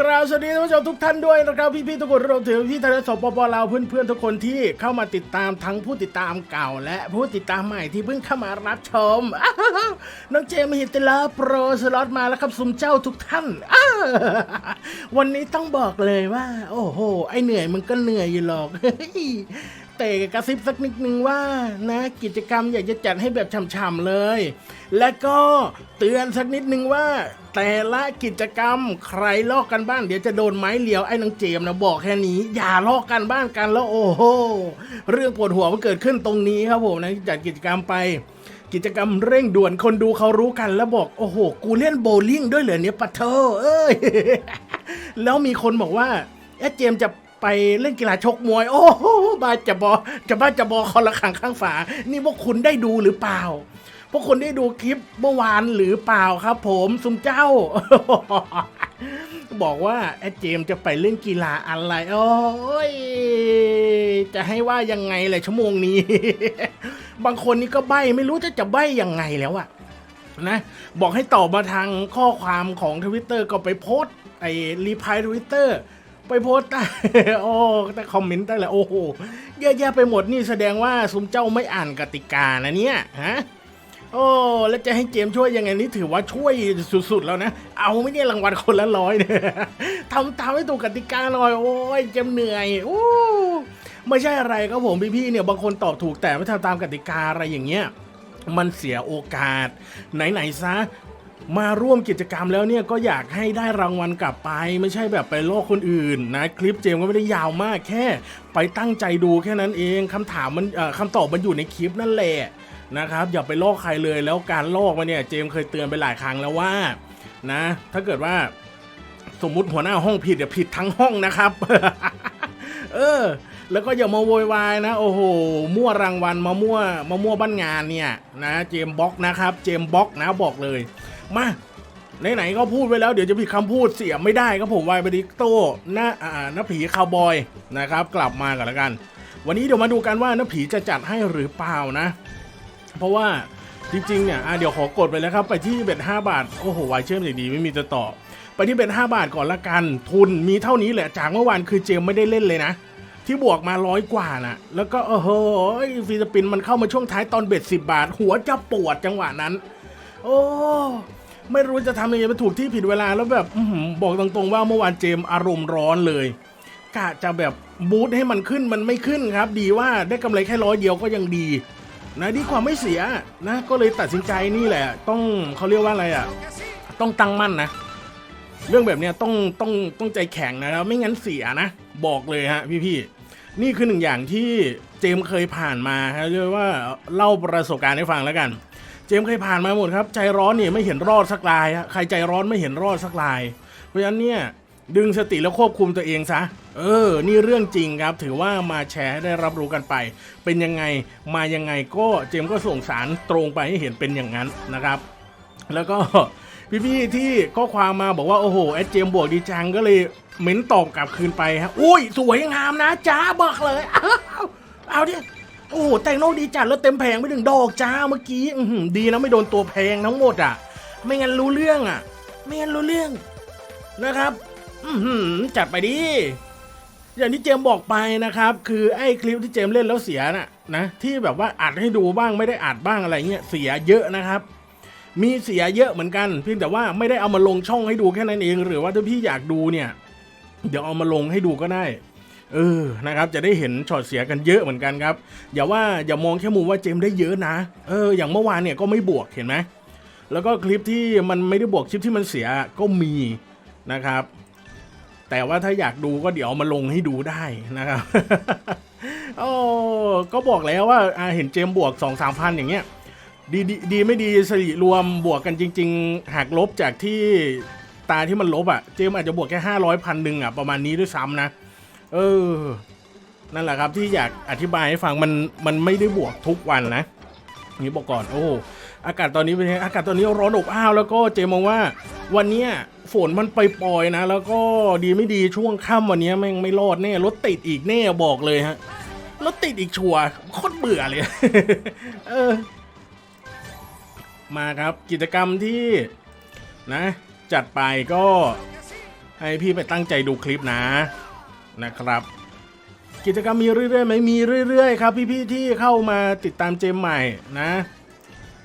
กราบสวัสดีท่านผู้ชมทุกท่านด้วยนะครับพี่ๆทุกคนรวมถึงพี่ทนายสปปลาวเพื่อนๆทุกคนที่เข้ามาติดตามทั้งผู้ติดตามเก่า และผู้ติดตามใหม่ที่เพิ่งเข้ามารับชมน้องเจมส์ฮิตลาโปรสล็อตมาแล้วครับสุมเจ้าทุกท่านวันนี้ต้องบอกเลยว่า โอ้โหไอเหนื่อยมันก็เหนื่อยอยู่หรอก แต่กระซิบสักนิดนึงว่านะกิจกรรมอยากจะจัดให้แบบช่ำๆเลย และก็เตือนสักนิดนึงว่า แต่ละกิจกรรมใครลอกกันบ้านเดี๋ยวจะโดนไม้เหลียวไอ้นางเจมนะบอกแค่นี้ อย่าลอกกันบ้านกันแล้วโอ้โหเรื่องปวดหัวมันเกิดขึ้นตรงนี้ครับผมนะจัดกิจกรรมไปกิจกรรมเร่งด่วนคนดูเขารู้กันแล้วบอก โอ้โห กูเล่นโบว์ลิ่งด้วยเหรอเนี่ยปะเธอเอ้ย แล้วมีคนบอกว่าเอ๊ะเจมจะ ไปเล่นกีฬาชกมวย โอ้โหบาจะบอจะบ้าจะบอคอละขังข้างฝา นี่พวกคุณได้ดูหรือเปล่า พวกคุณได้ดูคลิปเมื่อวานหรือเปล่าครับ ผมซุมเจ้า บอกว่าแอดเจมจะไปเล่นกีฬาอะไร โอ้ยจะให้ว่ายังไงเลยชั่วโมงนี้ บางคนนี่ก็ใบไม่รู้จะจะใบยังไงแล้วอะนะบอกให้ตอบมาทางข้อความของทวิตเตอร์ก็ไปโพสต์ไอ้รีพายทวิตเตอร์ ไปโพสต์ใต้โอ้แต่คอมเมนต์ได้แหละโอ้โหเยอะแยะไปหมดนี่แสดงว่าซุมเจ้าไม่อ่านกติกานะเนี่ยฮะโอ้แล้วจะให้เกมช่วยยังไงนี่ถือว่าช่วยสุดๆแล้วนะ เอาไม่ได้รางวัลคนละร้อยเนี่ยทำตามให้ถูกกติกาหน่อย โอ้ยเจมเหนื่อยโอ้ไม่ใช่อะไรครับผมพี่ๆเนี่ยบางคนตอบถูกแต่ไม่ทำตามกติกาอะไรอย่างเงี้ยมันเสียโอกาส ไหนๆซะ มาร่วมกิจกรรมแล้วเนี่ยก็อยากให้ได้รางวัลกลับไป ไม่ใช่แบบไปลอกคนอื่นนะคลิปเจมก็ไม่ได้ยาวมากแค่ ไปตั้งใจดูแค่นั้นเองคำถามมันคำตอบมันอยู่ในคลิปนั่นแหละนะครับอย่าไปลอกใครเลยแล้วการลอกมาเนี่ยเจมเคยเตือนไปหลายครั้งแล้วว่านะถ้าเกิดว่าสมมุติหัวหน้าห้องผิดเดี๋ยวผิดทั้งห้องนะครับ เออ แล้วก็อย่ามาโวยวายนะ โอ้โห มั่วรางวัลมามั่วมามั่วบ้านงานเนี่ยนะ เจมบ็อกนะครับ เจมบ็อกนะบอกเลย มาไหนๆก็พูดไว้แล้วเดี๋ยวจะผิดคำพูดเสียไม่ได้ครับผมวายบริโต้หน้าอ่าหน้าผีคาวบอยนะครับ กลับมากันแล้วกัน วันนี้เดี๋ยวมาดูกันว่าหน้าผีจะจัดให้หรือเปล่านะ เพราะว่าจริงๆเนี่ยอะเดี๋ยวขอกดไปแล้วครับ ไปที่เบ็ด5บาท โอ้โหวายเชื่อมอย่างดีไม่มีจะต่อ ไปที่เบ็ด5บาทก่อนละกัน ทุนมีเท่านี้แหละจากเมื่อวานคือเจมไม่ได้เล่นเลยนะ ที่บวกมาร้อยกว่านะแล้วก็เออเฮ้ยฟิลิปปินส์มันเข้ามาช่วงท้ายตอนเบ็ด10บาท หัวจะปวดจังหวะนั้น โอ้ ไม่รู้จะทำยังไงไปถูกที่ผิดเวลาแล้วแบบอบอกตรงๆว่าเมื่อวานเจมอารมณ์ร้อนเลยกะจะแบบบูทให้มันขึ้นมันไม่ขึ้นครับ ดีว่าได้กำไรแค่ร้อยเดียวก็ยังดี นะดีกว่าไม่เสียนะก็เลยตัดสินใจนี่แหละ ต้องเขาเรียกว่าอะไรอะ ต้องตั้งมั่นนะ เรื่องแบบเนี้ยต้องต้องต้องใจแข็งนะแล้วไม่งั้นเสียนะ บอกเลยฮะพี่ๆนี่คือหนึ่งอย่างที่เจมเคยผ่านมาฮะเรียกว่าเล่าประสบการณ์ให้ฟังแล้วกัน เจมเคยผ่านมาหมดครับ ใจร้อนเนี่ยไม่เห็นรอดสักลายใครใจร้อนไม่เห็นรอดสักลาย เพราะฉะนั้นเนี่ยดึงสติแล้วควบคุมตัวเองซะ เออ นี่เรื่องจริงครับ ถือว่ามาแชร์ให้ได้รับรู้กันไป เป็นยังไง มายังไงก็เจมก็ส่งสารตรงไปให้เห็นเป็นอย่างนั้นนะครับ แล้วก็พี่ๆที่ข้อความมาบอกว่าโอ้โหแอดเจมบวกดีจังก็เลยเม้นตอบกลับคืนไปฮะ อุ้ย สวยงามนะจ้าบอกเลย เอาเอาดิ โอ้โหแต่งโนกดีจัดแล้วเต็มแผงไปถึงดอกจ้าเมื่อกี้อดีนะไม่โดนตัวแพงทั้งหมดอะ ไม่งั้นรู้เรื่องอะ ไม่งั้นรู้เรื่องนะครับอืจัดไปดิอย่างที่เจมบอกไปนะครับ คือไอ้คลิปที่เจมเล่นแล้วเสียน่ะนะที่แบบว่าอัดให้ดูบ้างไม่ได้อัดบ้างอะไรเงี้ยเสียเยอะนะครับ มีเสียเยอะเหมือนกัน เพียงแต่ว่าไม่ได้เอามาลงช่องให้ดูแค่นั้นเอง หรือว่าถ้าพี่อยากดูเนี่ย เดี๋ยวเอามาลงให้ดูก็ได้ เออนะครับจะได้เห็นช็อตเสียกันเยอะเหมือนกันครับ อย่าว่าอย่ามองแค่มุมว่าเจมได้เยอะนะเอออย่างเมื่อวานเนี่ยก็ไม่บวกเห็นไหมแล้วก็คลิปที่มันไม่ได้บวกคลิปที่มันเสียก็มีนะครับ แต่ว่าถ้าอยากดูก็เดี๋ยวมาลงให้ดูได้นะครับโอ้ก็บอกแล้วว่าเห็นเจมบวกสองสามพันอย่างเงี้ยดีดีดีไม่ดีสริรวมบวกกันจริง ๆหักลบจากที่ตาที่มันลบอะ่ะ เจมอาจจะบวกแค่ห้าร้อยพันหนึ่งอะประมาณนี้ด้วยซ้ำนะ เออ นั่นแหละครับที่อยากอธิบายให้ฟังมันมันไม่ได้บวกทุกวันนะนี่บอกก่อนโอ้อากาศตอนนี้เป็นไงอากาศตอนนี้ร้อนอบอ้าวแล้วก็เจมองว่า วันเนี้ยฝนมันไปปล่อยนะ แล้วก็ดีไม่ดีช่วงค่ำวันนี้แม่งไม่รอดแน่รถติดอีกแน่บอกเลยฮะรถติดอีกชัวร์โคตรเบื่อเลย เออ มาครับกิจกรรมที่นะ จัดไปก็ให้พี่ไปตั้งใจดูคลิปนะ นะครับ กิจกรรมมีเรื่อยๆไหมมีเรื่อย ๆ ครับ พี่ๆที่เข้ามาติดตามเจมใหม่นะ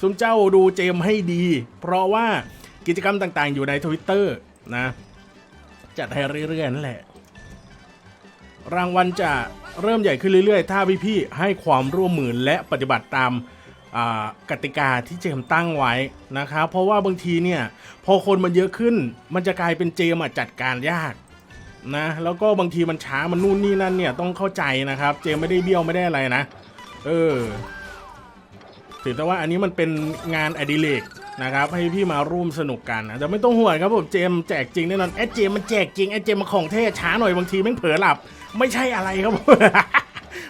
ซุมเจ้าดูเจมให้ดี เพราะว่ากิจกรรมต่างๆ อยู่ในทวิตเตอร์นะ จัดให้เรื่อยๆนั่นแหละ รางวัลจะเริ่มใหญ่ขึ้นเรื่อยๆ ถ้าพี่ๆให้ความร่วมมือและปฏิบัติตามกติกาที่เจมตั้งไว้นะครับเพราะว่าบางทีเนี่ย พอคนมันเยอะขึ้น มันจะกลายเป็นเจมจัดการยาก นะแล้วก็บางทีมันช้ามันนู่นนี่นั่นเนี่ยต้องเข้าใจนะครับ เจมไม่ได้เบี้ยวไม่ได้อะไรนะ เออถือแต่ว่าอันนี้มันเป็นงานอดิเรกนะครับ ให้พี่มาร่วมสนุกกันนะแต่ไม่ต้องห่วงครับผมเจมแจกจริงแน่นอนแอดเจมมันแจกจริงแอดเจมมันของเท่ช้าหน่อยบางทีแม่งเผลอหลับ ไม่ใช่อะไรครับผม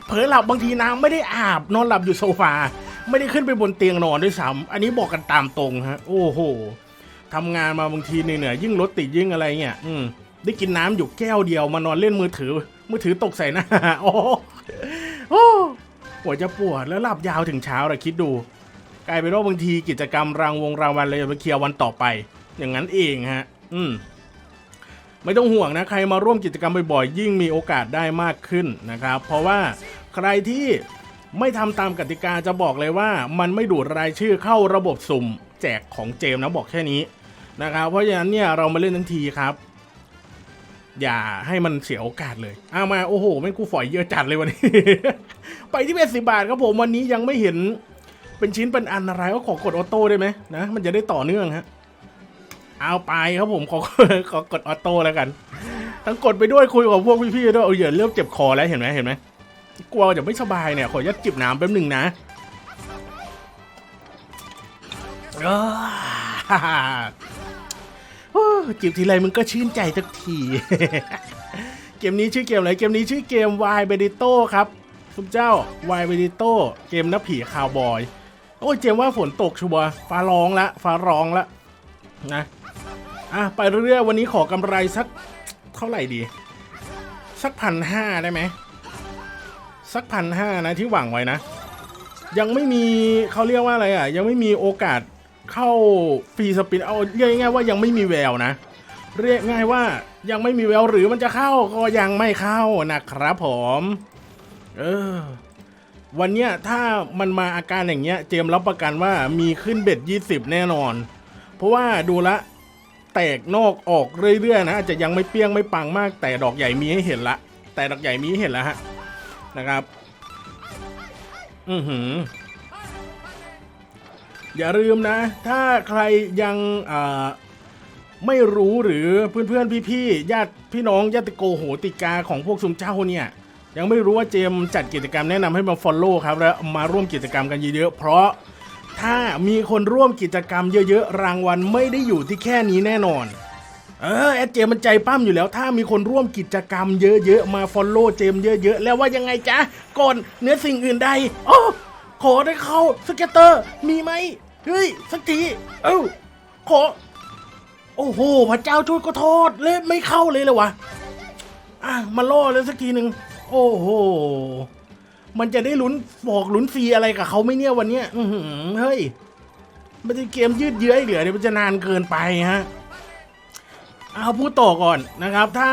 เผลอหลับบางทีน้ำไม่ได้อาบนอนหลับอยู่โซฟาไม่ได้ขึ้นไปบนเตียงนอนด้วยซ้ำอันนี้บอกกันตามตรงฮะ โอ้โหทำงานมาบางทีเหนื่อยยิ่งรถติดยิ่งอะไรเงี้ยอืม ได้กินน้ำอยู่แก้วเดียวมานอนเล่นมือถือ มือถือตกใส่หน้าโอ้โอ้หัวจะปวดแล้วหลับยาวถึงเช้าเลยคิดดู กลายเป็นว่าบางทีกิจกรรมรางวงรางวัลเลยไปเคลียร์วันต่อไป อย่างนั้นเองฮะ อืมไม่ต้องห่วงนะใครมาร่วมกิจกรรมบ่อยๆยิ่งมีโอกาสได้มากขึ้นนะครับ เพราะว่าใครที่ไม่ทำตามกติกาจะบอกเลยว่า มันไม่ดูดรายชื่อเข้าระบบสุ่ม แจกของเจมนะบอกแค่นี้นะครับเพราะฉะนั้นเนี่ยเรามาเล่นทั้งทีครับ อย่าให้มันเสียโอกาสเลยเอามาโอ้โหแม่งกูฝอยเยอะจัดเลยวันนี้ ไปที่เป็นสิบาทครับผมวันนี้ยังไม่เห็นเป็นชิ้นเป็นอันอะไรก็ขอกดออโต้ได้ไหมนะมันจะได้ต่อเนื่องฮะเอาไปครับผมขอขอกดออโต้แล้วกัน ทั้งกดไปด้วยคุยกับพวกพี่ๆด้วยเอาเหยื่อเริ่มเจ็บคอแล้วเห็นไหมเห็นไหมกลัวจะไม่สบายเนี่ยขอยัดจิบน้ำแป๊บหนึ่งนะอ้า จิบทีไรมึงก็ชื่นใจสักที เกมนี้ชื่อเกมอะไรเกมนี้ชื่อเกม Y b e d i t o ครับคุณเจ้า Y b e d i t o เกมนักผีคาวบอย โอ้ยเจมว่าฝนตกชัวร์ฟ้าร้องละฟ้าร้องละนะอะไปเรื่อยๆวันนี้ขอกำไรสักเท่าไหร่ดี สักพันห้าได้ไหมสักพันห้านะที่หวังไว้นะ ยังไม่มีเขาเรียกว่าอะไรอะ ยังไม่มีโอกาส เข้าฟรีสปินเอาเรียกง่ายว่ายังไม่มีแววนะ เรียกง่ายว่ายังไม่มีแววหรือมันจะเข้าก็ยังไม่เข้านะครับผมเออวันเนี้ยถ้ามันมาอาการอย่างเงี้ยเจมรับประกันว่ามีขึ้นเบ็ด20 แน่นอน เพราะว่าดูละแตกนอกออกเรื่อยๆนะอาจจะยังไม่เปี้ยงไม่ปังมาก แต่ดอกใหญ่มีให้เห็นละ แต่ดอกใหญ่มีให้เห็นแล้วฮะนะครับ อือหือ อย่าลืมนะ ถ้าใครยังไม่รู้หรือเพื่อนๆ พี่ๆญาติพี่น้องญาติโกโหติกาของพวกซุมเจ้าเนี่ย ยังไม่รู้ว่าเจมจัดกิจกรรมแนะนำให้มา follow ครับ แล้วมาร่วมกิจกรรมกันเยอะๆ เพราะถ้ามีคนร่วมกิจกรรมเยอะๆ รางวัลไม่ได้อยู่ที่แค่นี้แน่นอน เออแอดเจมมันใจปั้มอยู่แล้ว ถ้ามีคนร่วมกิจกรรมเยอะๆ มา follow เจมเยอะๆ แล้วว่ายังไงจ๊ะก่อนเนื้อสิ่งอื่นใดโอ้ ขอได้เข้าสเก็ตเตอร์ มีไหมเฮ้ยสักทีเอ้าขอ โอ้โหพระเจ้าช่วยก็โทษเล่นไม่เข้าเลยเลยวะอะมาล่อเลยสักทีหนึ่งโอ้โหมันจะได้ลุ้นบอกลุ้นฟรีอะไรกับเขาไหม่เนี่ยวันเนี้ยอือหือเฮ้ยมันจะเกมยืดเยื้ออีกเหลือเดี๋ยวมันจะนานเกินไปฮะเอาพูดต่อก่อนนะครับ ถ้า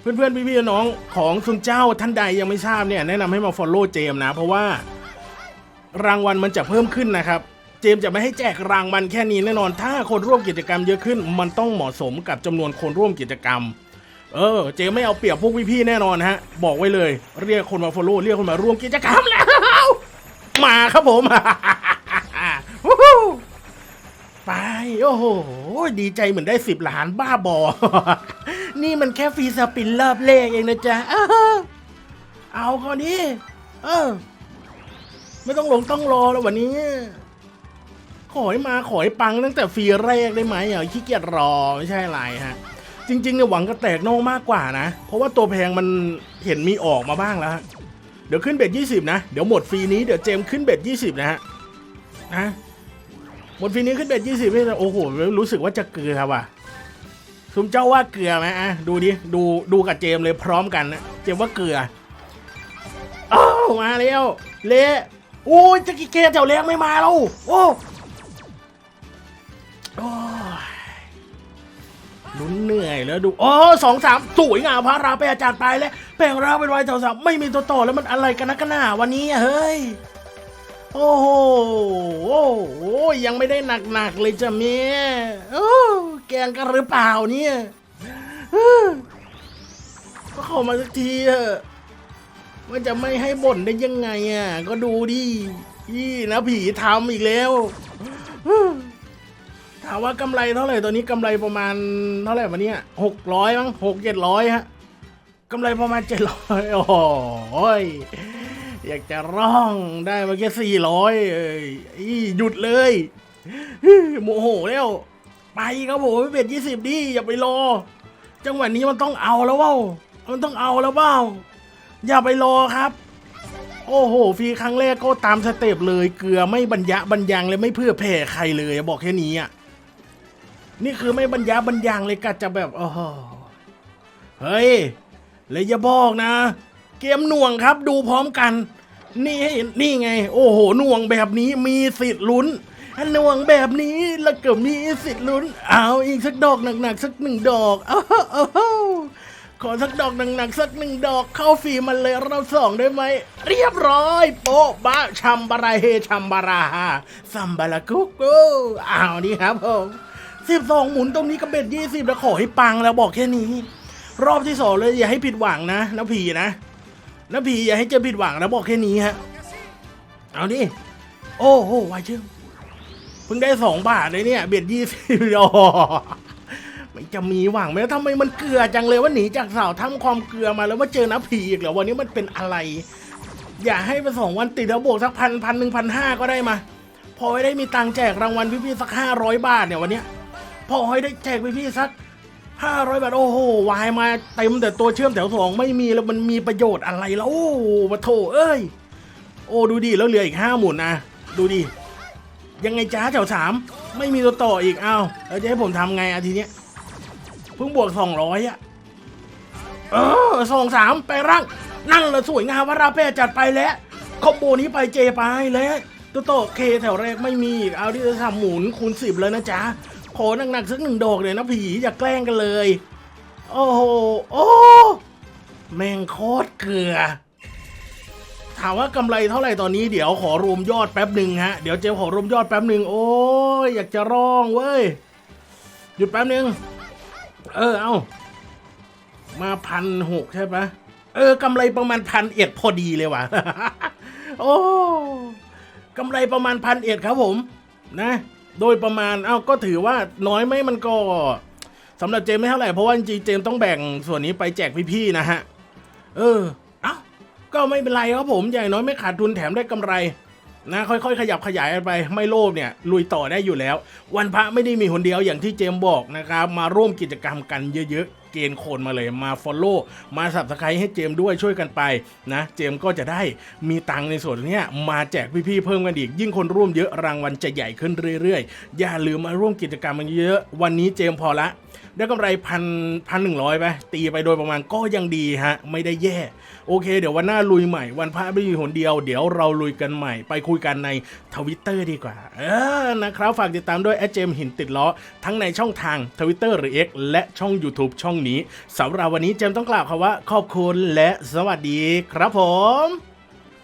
เพื่อนๆพี่ๆน้องๆของซุนเจ้าท่านใดยังไม่ทราบเนี่ยแนะนำให้มา follow เจมส์นะ เพราะว่า รางวัลมันจะเพิ่มขึ้นนะครับ เจมจะไม่ให้แจกรางวัลแค่นี้แน่นอน ถ้าคนร่วมกิจกรรมเยอะขึ้น มันต้องเหมาะสมกับจำนวนคนร่วมกิจกรรม เออ เจมไม่เอาเปรียบพวกพี่ๆแน่นอนฮะ บอกไว้เลย เรียกคนมา follow เรียกคนมาร่วมกิจกรรมแล้ว มาครับผมไปโอ้โห ดีใจเหมือนได้สิบล้านบ้าบอ นี่มันแค่ฟรีสปินรอบเลขเองนะจ๊ะ เอาคนนี้เออ ไม่ต้องลงต้องรอแล้ววันนี้ ขอให้มาขอให้ปังตั้งแต่ฟรีแรกได้ไหมอะขี้เกียจรอไม่ใช่ไรฮะ จริงๆเนี่ยหวังกระแตกนอกมากกว่านะ เพราะว่าตัวแพงมันเห็นมีออกมาบ้างแล้วฮะเดี๋ยวขึ้นเบ็ดยี่สิบนะ เดี๋ยวหมดฟรีนี้เดี๋ยวเจมขึ้นเบ็ดยี่สิบนะฮะนะหมดฟรีนี้ขึ้นเบ็ดยี่สิบโอ้โหรู้สึกว่าจะเกลือว่ะซุมเจ้าว่าเกลือไหมอะดูดิดูดูกับเจมเลยพร้อมกันนะเจมว่าเกลืออ้าวมาแล้วเละ โอ้ยจะกี่เกแถวเลี้ยงไม่มาแล้วโอ้โอ้ยลุ้นเหนื่อยแล้วดูโอ้สองสามสวยงามพระราไปอาจารย์ไปแล้วแปลงราเป็นวายสองสามไม่มีตัวต่อแล้วมันอะไรกันนะกันหนาวันนี้เฮ้ยโอ้โหโอ้โหยังไม่ได้หนักๆเลยจ้ะเมียโอ้แกงกันหรือเปล่าเนี่ยก็เข้ามาสักทีเถอะ มันจะไม่ให้บ่นได้ยังไงอะ ก็ดูดินี่นะผีทำอีกแล้ว ถามว่ากำไรเท่าไหร่ตอนนี้กำไรประมาณเท่าไหร่วะเนี่ยหกร้อยมั้งหกเจ็ดร้อยฮะกำไรประมาณเจ็ดร้อยโอ้ยอยากจะร้องได้มาแค่สี่ร้อยหยุดเลยโมโหแล้ว ไปครับผมเบ็ดยี่สิบดิอย่าไปรอ จังหวะนี้มันต้องเอาแล้วเว้ามันต้องเอาแล้วเปล่า อย่าไปรอครับ โอ้โหฟรีครั้งแรกก็ตามสเต็ปเลยเกลือไม่บรรยะบรรยังเลยไม่เพื่อแผ่ใครเลยบอกแค่นี้อะนี่คือไม่บรรยะบรรยังเลยกัดจะแบบโอ้โหเฮ้ยเลยอย่าบอกนะ เกมหน่วงครับดูพร้อมกัน นี่นี่ไง โอ้โหหน่วงแบบนี้มีสิทธิ์ลุ้นหน่วงแบบนี้แล้วก็มีสิทธิ์ลุ้น เอาอีกสักดอกหนักๆสักหนึ่งดอกอ้าวอ้าว ขอสักดอกหนักๆสักหนึ่งดอกเข้าฟรีมันเลยเราสองได้ไหม เรียบร้อย โป๊ะบะชัมบาราเฮชัมบาราฮาซัมบารากุกกูอ้าวนี่ครับผมสิบสองหมุนตรงนี้ก็เบ็ดยี่สิบแล้วขอให้ปังแล้วบอกแค่นี้ รอบที่สองเลยอย่าให้ผิดหวังนะน้าผีนะน้าผีอย่าให้เจอผิดหวังนะบอกแค่นี้ฮะเอาดิโอ้โหวายเชื่อเพิ่งได้สองบาทเลยเนี่ย เบียดยี่สิบโอ มันจะมีหวังไหมทำไมมันเกลือจังเลยว่าหนีจากสาวทำความเกลือมาแล้วมาเจอน้าผีอีกเหรอวันนี้มันเป็นอะไร อย่าให้ไปสองวันติดแล้วบวกสักพันพันหนึ่งพันห้าก็ได้มา พอให้ได้มีตังแจกรางวัลพี่ๆสักห้าร้อยบาทเนี่ยวันนี้พอให้ได้แจกพี่ๆสักห้าร้อยบาท โอ้โหวายมาเต็มแต่ตัวเชื่อมแถวสองไม่มีแล้วมันมีประโยชน์อะไรแล้วโอ้มาโถเอ้ย โอ้ดูดิแล้วเหลืออีกห้าหมุนนะดูดิยังไงจ้าแถวสามไม่มีตัวต่ออีกอ้าวแล้วจะให้ผมทำไงอาทีเนี้ย พิ่งบวกสองร้อยอะ เออสองสามไปร่าง นั่งละสวยงามวราเป้จัดไปแล้วคอมโบนี้ไปเจไปแล้วตัวโตเคแถวแรกไม่มีเอาที่จะทำหมุนคูณสิบเลยนะจ๊ะขอหนักๆสักหนึ่งดอกเลยนะผีอย่าแกล้งกันเลย โอ้โหโอ้แม่งโคตรเกลือ ถามว่ากำไรเท่าไหร่ตอนนี้เดี๋ยวขอรวมยอดแป๊บหนึ่งฮะ เดี๋ยวเจมขอรวมยอดแป๊บหนึ่งโอ้ยอยากจะร้องเว้ย หยุดแป๊บหนึ่ง เออเอามาพันหกใช่ปะเออกำไรประมาณพันเอ็ดพอดีเลยว่ะ โอ้กำไรประมาณพันเอ็ดครับผมนะ โดยประมาณเอ้าก็ถือว่าน้อยไหมมันก็สำหรับเจมไม่เท่าไหร่เพราะว่าจริงๆเจมต้องแบ่งส่วนนี้ไปแจกพี่ๆนะฮะ เออ เอ้าก็ไม่เป็นไรครับผม อย่างน้อยไม่ขาดทุนแถมได้กำไร นะค่อยๆ ขยับขยายไปไม่โลภเนี่ยลุยต่อได้อยู่แล้ว วันพระไม่ได้มีคนเดียวอย่างที่เจมบอกนะครับ มาร่วมกิจกรรมกันเยอะๆ เกณฑ์คนมาเลยมา Follow มาสับสไครให้เจมด้วยช่วยกันไปนะ เจมก็จะได้มีตังในส่วนนี้มาแจกพี่ๆเพิ่มกันอีก ยิ่งคนร่วมเยอะรางวัลจะใหญ่ขึ้นเรื่อยๆ อย่าลืมมาร่วมกิจกรรมกันเยอะวันนี้เจมพอละได้กำไรพันพันหนึ่งร้อยไปตีไปโดยประมาณก็ยังดีฮะ ไม่ได้แย่ โอเค เดี๋ยววันหน้าลุยใหม่วันพระไม่มีหนเดียว เดี๋ยวเราลุยกันใหม่ ไปคุยกันในทวิตเตอร์ดีกว่า เออนะครับ ฝากติดตามด้วยแอดเจมหินติดล้อ ทั้งในช่องทางทวิตเตอร์หรือ X และช่อง YouTube ช่องนี้สำหรับวันนี้เจมต้องกล่าวคำว่าขอบคุณและสวัสดีครับผม